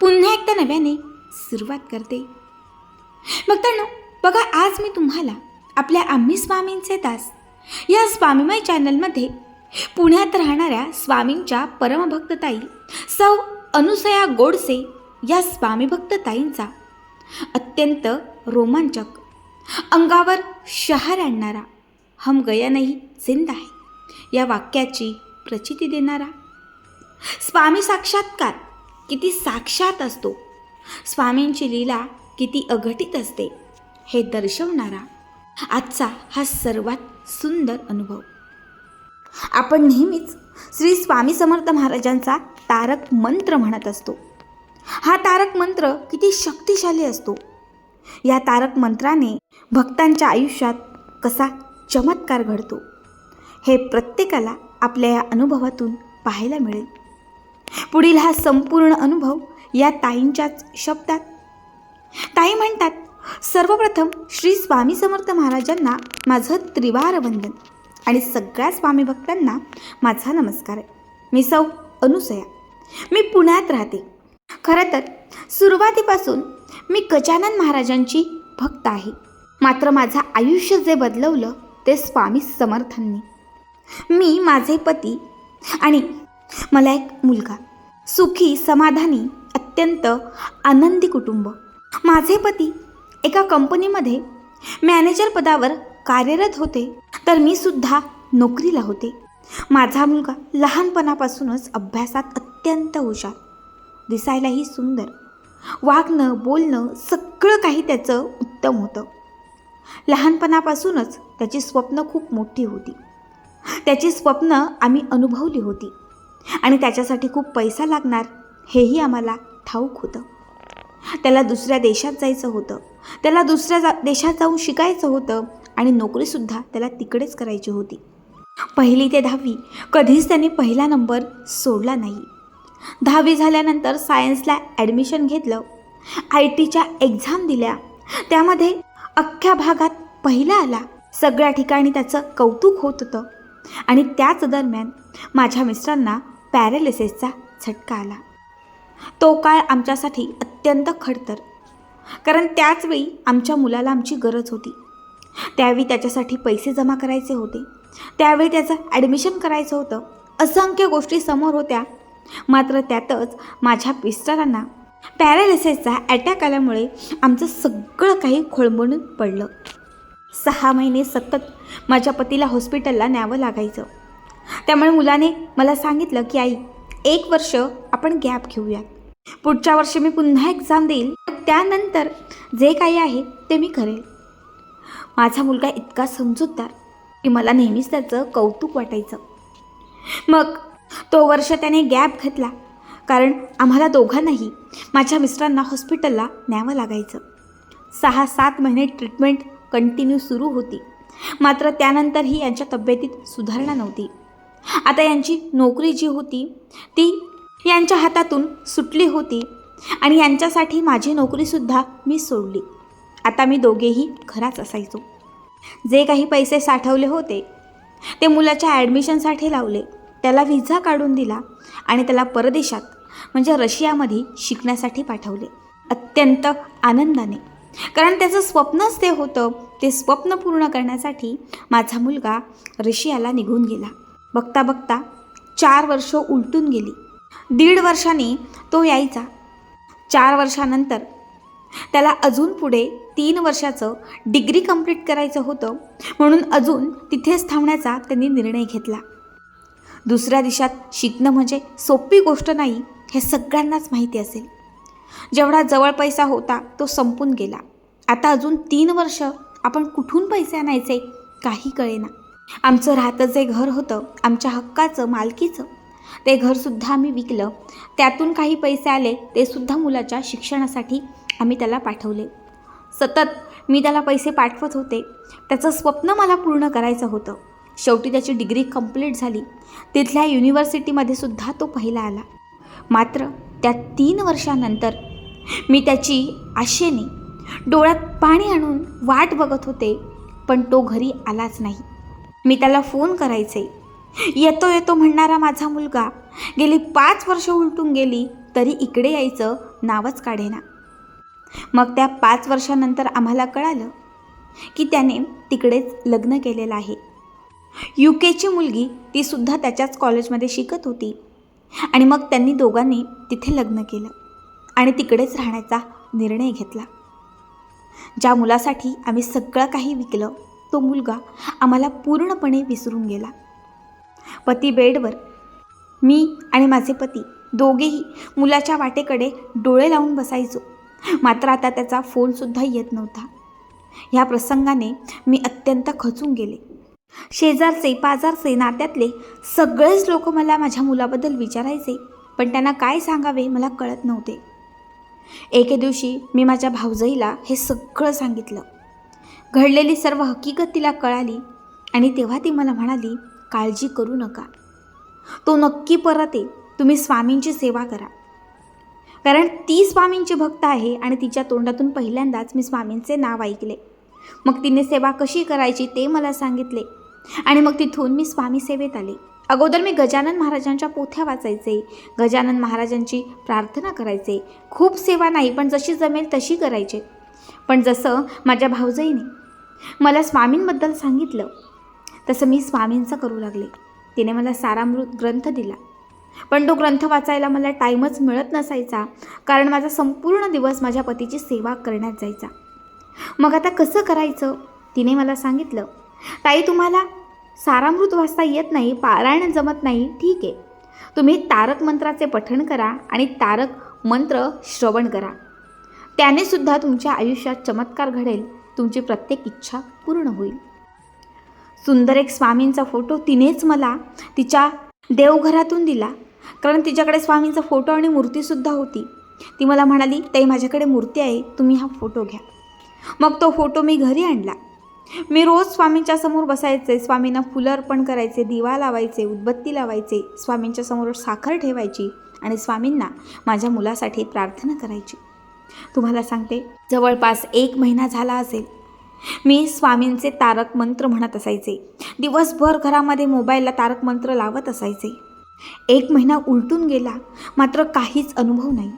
पुन्हा एकदा नव्याने सुरुवात करते. भक्तांनो बघा आज मी तुम्हाला आपल्या आम्ही स्वामींचे दास. या स्वामीमय चॅनलमध्ये पुण्यात राहणाऱ्या स्वामींच्या परमभक्तताई सौ अनुसया गोडसे या स्वामीभक्तताईंचा अत्यंत रोमांचक अंगावर शहर आणणारा हम गया नाही जिंद आहे या वाक्याची प्रचिती देणारा. स्वामी साक्षात्कार किती साक्षात असतो. स्वामींची लीला किती अघटित असते हे दर्शवणारा आजचा हा सर्वात सुंदर अनुभव. आपण नेहमीच श्री स्वामी समर्थ महाराजांचा तारक मंत्र म्हणत असतो. हा तारक मंत्र किती शक्तिशाली असतो. या तारक मंत्राने भक्तांच्या आयुष्यात कसा चमत्कार घडतो हे प्रत्येकाला आपल्या या अनुभवातून पाहायला मिळेल. पुढील हा संपूर्ण अनुभव या ताईंच्याच शब्दात. ताई म्हणतात सर्वप्रथम श्री स्वामी समर्थ महाराजांना माझं त्रिवार वंदन आणि सगळ्या स्वामी भक्तांना माझा नमस्कार आहे. मी सौ अनुसया. मी पुण्यात राहते. खरं तर सुरुवातीपासून मी गजानन महाराजांची भक्त आहे. मात्र माझं आयुष्य जे बदलवलं ते स्वामी समर्थांनी. मी माझे पती आणि मला एक मुलगा. सुखी समाधानी अत्यंत आनंदी कुटुंब. माझे पती एका कंपनीमध्ये मॅनेजर पदावर कार्यरत होते. तर मी सुद्धा नोकरीला होते. माझा मुलगा लहानपणापासूनच अभ्यासात अत्यंत हुशार. दिसायलाही सुंदर. वागणं बोलणं सगळं काही त्याचं उत्तम होतं. लहानपणापासूनच त्याची स्वप्न खूप मोठी होती. त्याची स्वप्न आम्ही अनुभवली होती. आणि त्याच्यासाठी खूप पैसा लागणार. हेही आम्हाला ठाऊक होतं. त्याला दुसऱ्या देशात जायचं होतं. त्याला दुसऱ्या जा देशात जाऊन शिकायचं होतं आणि नोकरीसुद्धा त्याला तिकडेच करायची होती. पहिली ते दहावी कधीच त्याने पहिला नंबर सोडला नाही. दहावी झाल्यानंतर सायन्सला ॲडमिशन घेतलं. आय टीच्या एक्झाम दिल्या. त्यामध्ये अख्ख्या भागात पहिला आला. सगळ्या ठिकाणी त्याचं कौतुक होत होतं. आणि त्याच दरम्यान माझ्या मिस्टरांना पॅरालिसिसचा झटका आला. तो काळ आमच्यासाठी अत्यंत खडतर कारण त्याचवेळी आमच्या मुलाला आमची गरज होती. त्यावेळी त्याच्यासाठी पैसे जमा करायचे होते. त्यावेळी त्याचं ॲडमिशन करायचं होतं. असंख्य गोष्टी समोर होत्या. मात्र त्यातच माझ्या मिस्टरांना पॅरालिसिसचा अटॅक आल्यामुळे आमचं सगळं काही खोळंबून पडलं. सहा महिने सतत माझ्या पतीला हॉस्पिटलला न्यावं लागायचं. त्यामुळे मुलाने मला सांगितलं की आई एक वर्ष आपण गॅप घेऊयात. पुढच्या वर्षी मी पुन्हा एक्झाम देईल. त्यानंतर जे काही आहे ते मी करेल. माझा मुलगा इतका समजूतदार की मला नेहमीच त्याचं कौतुक वाटायचं. मग तो वर्ष त्याने गॅप घेतला कारण आम्हाला दोघांनाही माझ्या मिस्टरांना हॉस्पिटलला न्यावं लागायचं. सहा सात महिने ट्रीटमेंट कंटिन्यू सुरू होती. मात्र त्यानंतरही यांच्या तब्येतीत सुधारणा नव्हती. आता यांची नोकरी जी होती ती यांच्या हातातून सुटली होती आणि यांच्यासाठी माझी नोकरीसुद्धा मी सोडली. आता मी दोघेही घराच असायचो. जे काही पैसे साठवले होते ते मुलाच्या ॲडमिशनसाठी लावले. त्याला व्हिजा काढून दिला आणि त्याला परदेशात म्हणजे रशियामध्ये शिकण्यासाठी पाठवले. अत्यंत आनंदाने. कारण त्याचं स्वप्नच ते होतं ते स्वप्न पूर्ण करण्यासाठी माझा मुलगा रशियाला निघून गेला. बघता बघता चार वर्ष उलटून गेली. दीड वर्षांनी तो यायचा. चार वर्षानंतर त्याला अजून पुढे तीन वर्षाचं डिग्री कंप्लीट करायचं होतं म्हणून अजून तिथेच थांबण्याचा त्यांनी निर्णय घेतला. दुसऱ्या देशात शिकणं म्हणजे सोपी गोष्ट नाही हे सगळ्यांनाच माहिती असेल. जेवढा जवळ पैसा होता तो संपून गेला. आता अजून तीन वर्ष आपण कुठून पैसे आणायचे? काही कळेना. आमचं राहतं जे घर होतं आमच्या हक्काचं मालकीचं. ते घरसुद्धा आम्ही विकलं. त्यातून काही पैसे आले ते सुद्धा मुलाच्या शिक्षणासाठी आम्ही त्याला पाठवले. सतत मी त्याला पैसे पाठवत होते. त्याचं स्वप्न मला पूर्ण करायचं होतं. शेवटी त्याची डिग्री कंप्लीट झाली. तिथल्या युनिव्हर्सिटीमध्ये सुद्धा तो पहिला आला. मात्र त्या तीन वर्षानंतर मी त्याची आशेने डोळ्यात पाणी आणून वाट बघत होते पण तो घरी आलाच नाही. मी त्याला फोन करायचे. येतो येतो म्हणणारा माझा मुलगा. गेली पाच वर्ष उलटून गेली तरी इकडे यायचं नावच काढेना. मग त्या पाच वर्षानंतर आम्हाला कळालं की त्याने तिकडेच लग्न केलेलं आहे. यू केची मुलगी तीसुद्धा त्याच्याच कॉलेजमध्ये शिकत होती. आणि मग त्यांनी दोघांनी तिथे लग्न केलं आणि तिकडेच राहण्याचा निर्णय घेतला. ज्या मुलासाठी आम्ही सगळं काही विकलं तो मुलगा आम्हाला पूर्णपणे विसरून गेला. पती बेडवर मी आणि माझे पती दोघेही मुलाच्या वाटेकडे डोळे लावून बसायचो. मात्र आता त्याचा फोनसुद्धा येत नव्हता. ह्या प्रसंगाने मी अत्यंत खचून गेले. शेजारचे पाजारचे नात्यातले सगळेच लोक मला माझ्या मुलाबद्दल विचारायचे पण त्यांना काय सांगावे मला कळत नव्हते. एके दिवशी मी माझ्या भाऊजाईला हे सगळं सांगितलं. घडलेली सर्व हकीकत तिला कळाली आणि तेव्हा ती मला म्हणाली काळजी करू नका. तो नक्की परत येईल तुम्ही स्वामींची सेवा करा. कारण ती स्वामींची भक्त आहे आणि तिच्या तोंडातून पहिल्यांदाच मी स्वामींचे नाव ऐकले. मग तिने सेवा कशी करायची ते मला सांगितले आणि मग तिथून मी स्वामी सेवेत आले. अगोदर मी गजानन महाराजांच्या पोथ्या वाचायचे गजानन महाराजांची प्रार्थना करायचे. खूप सेवा नाही पण जशी जमेल तशी करायचे. पण जसं माझ्या भाऊजाईने मला स्वामींबद्दल सांगितलं तसं मी स्वामींचं करू लागले. तिने मला सारामृत ग्रंथ दिला. पण तो ग्रंथ वाचायला मला टाईमच मिळत नसायचा कारण माझा संपूर्ण दिवस माझ्या पतीची सेवा करण्यात जायचा. मग आता कसं करायचं? तिने मला सांगितलं ताई तुम्हाला सारामृत वाचता येत नाही पारायण जमत नाही ठीक आहे. तुम्ही तारक मंत्राचे पठण करा आणि तारक मंत्र श्रवण करा. त्याने सुद्धा तुमच्या आयुष्यात चमत्कार घडेल तुमची प्रत्येक इच्छा पूर्ण होईल. सुंदर एक स्वामींचा फोटो तिनेच मला तिच्या देवघरातून दिला कारण तिच्याकडे स्वामींचा फोटो आणि मूर्तीसुद्धा होती. ती मला म्हणाली ताई माझ्याकडे मूर्ती आहे तुम्ही हा फोटो घ्या. मग तो फोटो मी घरी आणला. मी रोज स्वामींच्या समोर बसायचे स्वामींना फुलं अर्पण करायचे दिवा लावायचे उदबत्ती लावायचे स्वामींच्या समोर साखर ठेवायची आणि स्वामींना माझ्या मुलासाठी प्रार्थना करायची. तुम्हाला सांगते जवळपास एक महिना झाला असेल. मी स्वामींचे तारक मंत्र म्हणत असायचे. दिवसभर घरामध्ये मोबाईलला तारक मंत्र लावत असायचे. एक महिना उलटून गेला मात्र काहीच अनुभव नाही.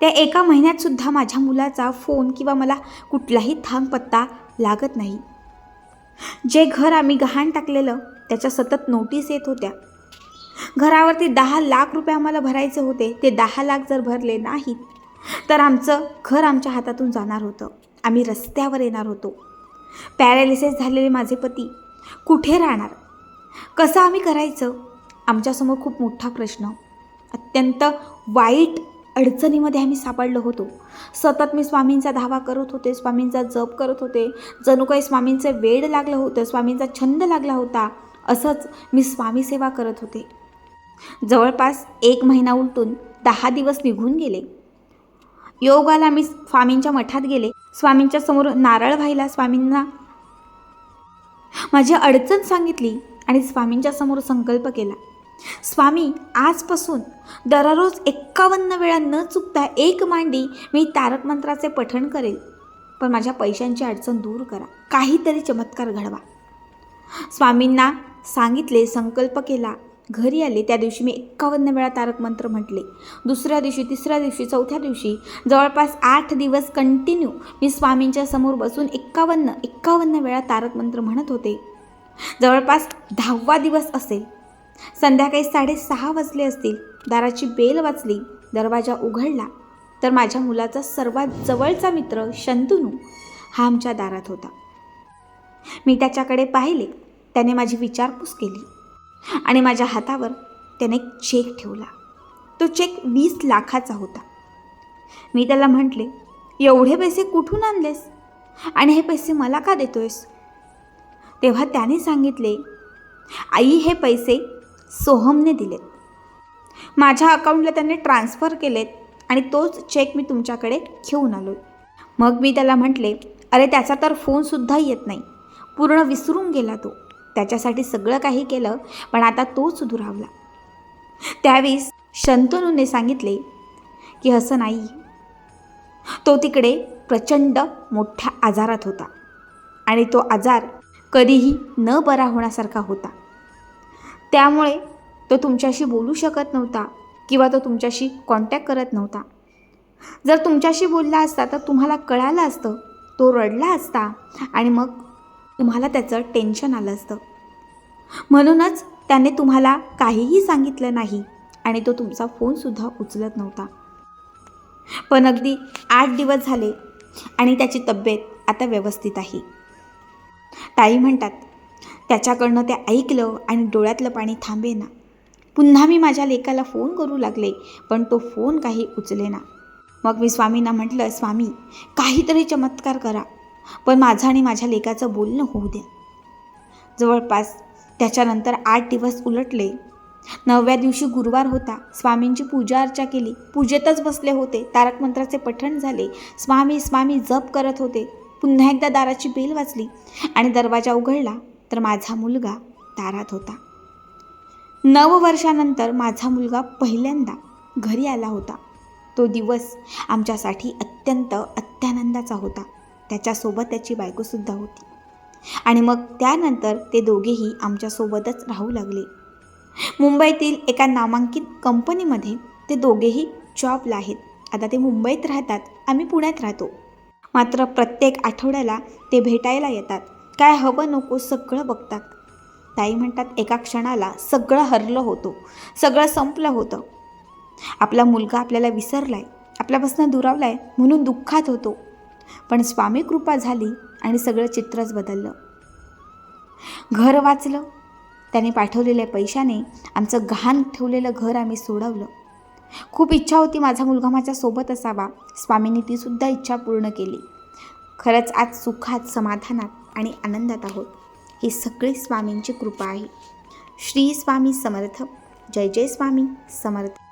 त्या एका महिन्यातसुद्धा माझ्या मुलाचा फोन किंवा मला कुठलाही थांब पत्ता लागत नाही. जे घर आम्ही गहाण टाकलेलं त्याच्या सतत नोटीस येत होत्या. घरावरती दहा लाख रुपये आम्हाला भरायचे होते ते दहा लाख जर भरले नाहीत तर आमचं घर आमच्या हातातून जाणार होतं. आम्ही रस्त्यावर येणार होतो. पॅरालिसिस झालेले माझे पती कुठे राहणार? कसं आम्ही करायचं? आमच्यासमोर खूप मोठा प्रश्न. अत्यंत वाईट अडचणीमध्ये आम्ही सापडलो होतो. सतत मी स्वामींचा धावा करत होते स्वामींचा जप करत होते. जणू काही स्वामींचं वेड लागलं होतं स्वामींचा छंद लागला होता असंच मी स्वामी सेवा करत होते. जवळपास एक महिना उलटून दहा दिवस निघून गेले. योगाला मी स्वामींच्या मठात गेले. स्वामींच्या समोर नारळ व्हायला स्वामींना माझी अडचण सांगितली आणि स्वामींच्या समोर संकल्प केला. स्वामी आजपासून दररोज एक्कावन्न वेळा न चुकता एक मांडी मी तारक मंत्राचे पठण करेल. पण माझ्या पैशांची अडचण दूर करा. काहीतरी चमत्कार घडवा. स्वामींना सांगितले संकल्प केला. घरी आले त्या दिवशी मी एक्कावन्न वेळा तारक मंत्र म्हटले. दुसऱ्या दिवशी तिसऱ्या दिवशी चौथ्या दिवशी जवळपास आठ दिवस कंटिन्यू मी स्वामींच्या समोर बसून एक्कावन्न एक्कावन्न वेळा तारक मंत्र म्हणत होते. जवळपास दहावा दिवस असेल. संध्याकाळी साडेसहा वाजले असतील. दाराची बेल वाचली दरवाजा उघडला. तर माझ्या मुलाचा सर्वात जवळचा मित्र शंतनू हा आमच्या दारात होता. मी त्याच्याकडे पाहिले. त्याने माझी विचारपूस केली आणि माझ्या हातावर त्याने एक चेक ठेवला. तो चेक वीस लाखाचा होता. मी त्याला म्हटले एवढे पैसे कुठून आणलेस? आणि हे पैसे मला का देतोयस? तेव्हा त्याने सांगितले आई हे पैसे सोहमने दिलेत. माझ्या अकाउंटला त्यांनी ट्रान्स्फर केलेत आणि तोच चेक मी तुमच्याकडे घेऊन आलो मग मी त्याला म्हटले अरे त्याचा तर फोनसुद्धा येत नाही. पूर्ण विसरून गेला तो. त्याच्यासाठी सगळं काही केलं पण आता तोच दुरावला. त्यावेळेस शंतनूने सांगितले की असं नाही. तो तिकडे प्रचंड मोठ्या आजारात होता आणि तो आजार कधीही न बरा होण्यासारखा होता. त्यामुळे तो तुमच्याशी बोलू शकत नव्हता किंवा तो तुमच्याशी कॉन्टॅक्ट करत नव्हता. जर तुमच्याशी बोलला असता तर तुम्हाला कळालं असतं तो रडला असता आणि मग तुम्हाला त्याचं टेन्शन आलं असतं. म्हणूनच त्याने तुम्हाला काहीही सांगितलं नाही आणि तो तुमचा फोनसुद्धा उचलत नव्हता. पण अगदी आठ दिवस झाले आणि त्याची तब्येत आता व्यवस्थित आहे. ताई म्हणतात त्याच्याकडनं ते ऐकलं आणि डोळ्यातलं पाणी थांबेना. पुन्हा मी माझ्या लेकाला फोन करू लागले पण तो फोन काही उचलेना. मग मी स्वामींना म्हटलं स्वामी काहीतरी चमत्कार करा पण माझं आणि माझ्या लेकाचं बोलणं होऊ द्या जवळपास त्याच्यानंतर आठ दिवस उलटले. नवव्या दिवशी गुरुवार होता. स्वामींची पूजा अर्चा केली. पूजेतच बसले होते. तारक मंत्राचे पठण झाले. स्वामी स्वामी जप करत होते. पुन्हा एकदा दाराची बेल वाजली आणि दरवाजा उघडला. तर माझा मुलगा दारात होता. नव वर्षानंतर माझा मुलगा पहिल्यांदा घरी आला होता. तो दिवस आमच्यासाठी अत्यंत अत्यानंदाचा होता. त्याच्यासोबत त्याची बायकोसुद्धा होती. आणि मग त्यानंतर ते दोघेही आमच्यासोबतच राहू लागले. मुंबईतील एका नामांकित कंपनीमध्ये ते दोघेही जॉबला आहेत. आता ते मुंबईत राहतात. आम्ही पुण्यात राहतो. मात्र प्रत्येक आठवड्याला ते भेटायला येतात. काय हवं नको सगळं बघतात. ताई म्हणतात एका क्षणाला सगळं हरलं होतं. सगळं संपलं होतं. आपला मुलगा आपल्याला विसरला आहे आपल्यापासून दुरावला आहे म्हणून दुःखात होतो. पण स्वामी कृपा झाली आणि सगळं चित्रच बदललं. घर वाचलं. त्याने पाठवलेल्या पैशाने आमचं गहाण ठेवलेलं घर आम्ही सोडवलं. खूप इच्छा होती माझा मुलगा माझ्या सोबत असावा. स्वामींनी तीसुद्धा इच्छा पूर्ण केली. खरंच आज सुखात समाधानात. आणि आनंदात आहोत. ही सगळी स्वामींची कृपा आहे. श्री स्वामी समर्थ. जय जय स्वामी समर्थ.